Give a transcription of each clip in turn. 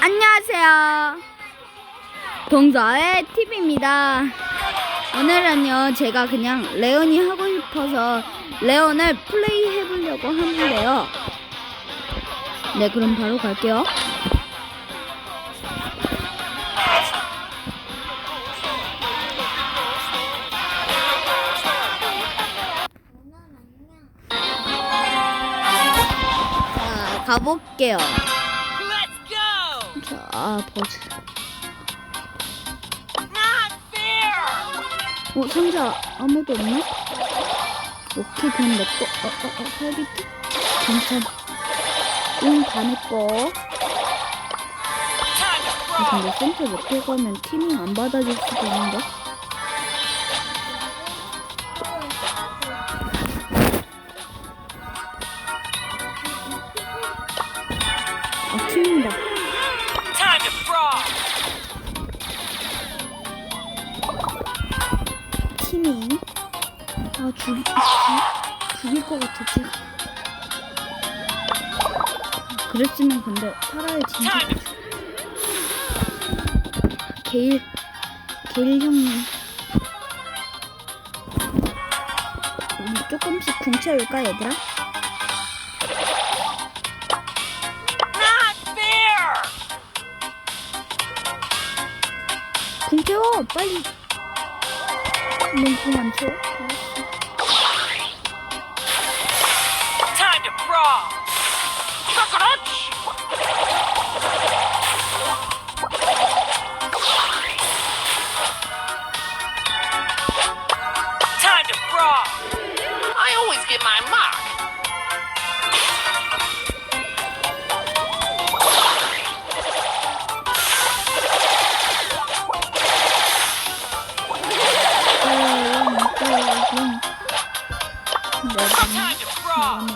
안녕하세요. 동서의 TV입니다. 오늘은요, 제가 그냥 레온이 하고 싶어서 레온을 플레이 해보려고 하는데요. 네, 그럼 바로 갈게요. 자, 가볼게요. 자, 아, 버즈. 어, 상자 아무도 없나? 오케이, 그럼 내 거. 어, 어, 어, 팔비트? 괜찮아. 응, 다내 거. Time to 아, brawl! 근데 센터 못해 가면 팀이 안 받아줄 수도 있는데. 아, 죽이, 죽, 죽일 것 같아, 지금. 그랬으면 근데 살아야 진짜. 게일, 게일 형님. 우리 조금씩 궁채울까, 얘들아? 궁채워! 빨리! 넌궁안 채워? to brawl! I always get my mark! Time to brawl!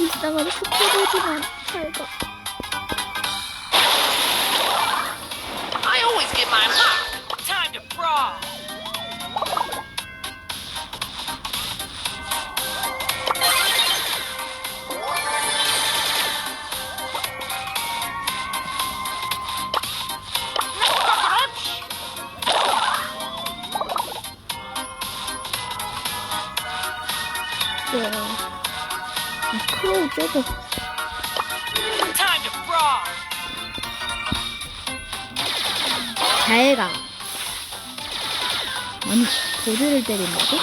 이따가 속도보지만 잘가. time. Ha! Time to brawl. Yeah. Cool, Jacob. 잘 가. 아니, 버드를 때린다고?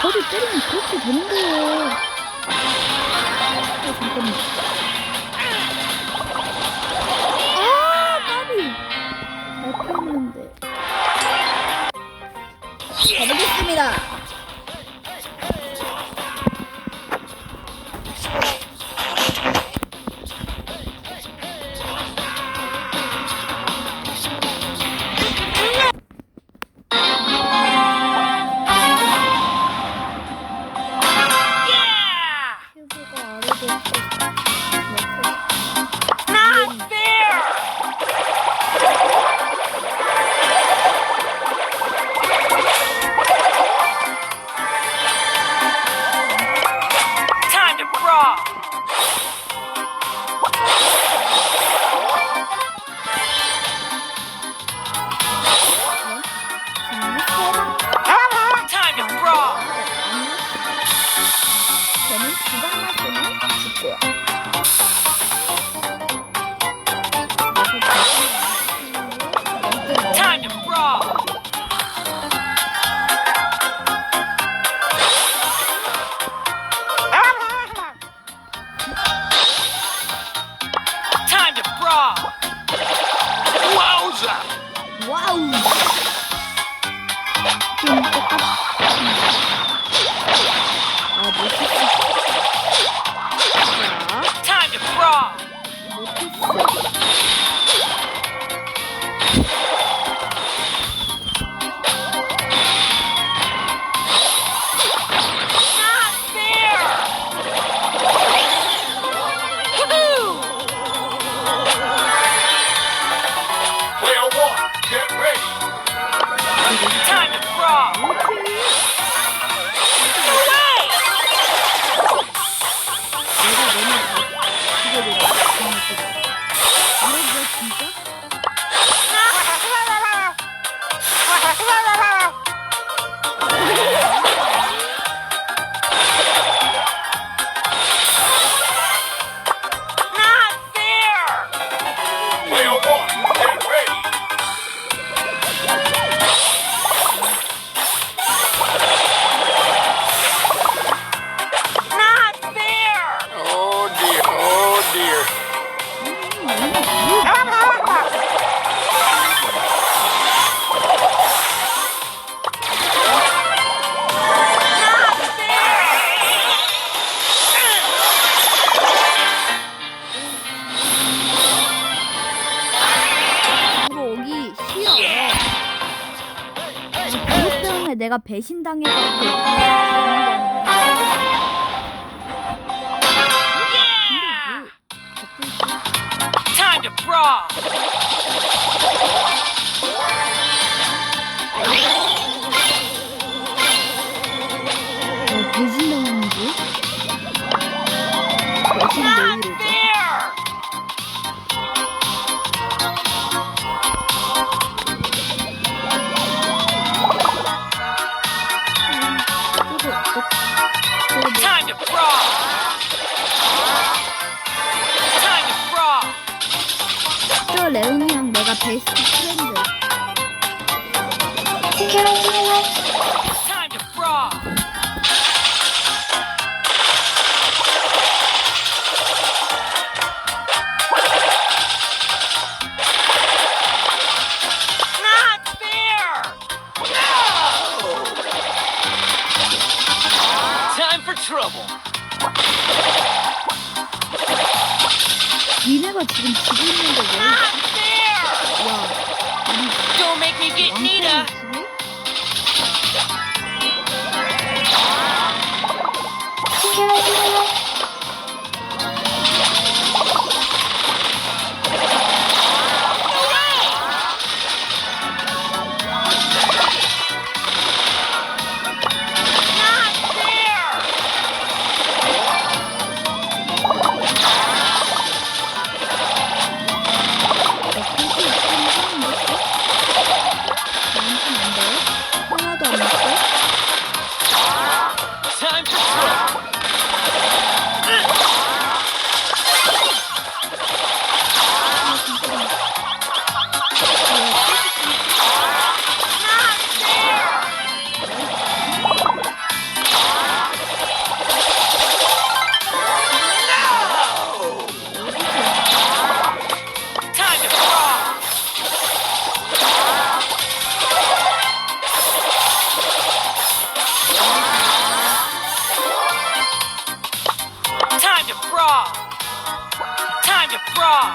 버드 때리면 그렇게 되는 거예요. 어, 잠깐만. 아, 까비! 잘 피했는데. 가보겠습니다. Get ready. Time to brawl! 그가 배신당해서 Time to brawl! 배신당 not fair! Well, don't make me get Nita! Time to brawl.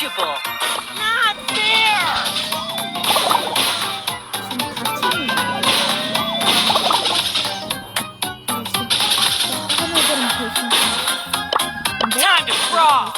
unreachable. Not there. Time to crawl.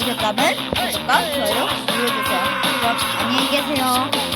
보셨다면 구독과 좋아요 눌러주세요. 그럼 안녕히 계세요.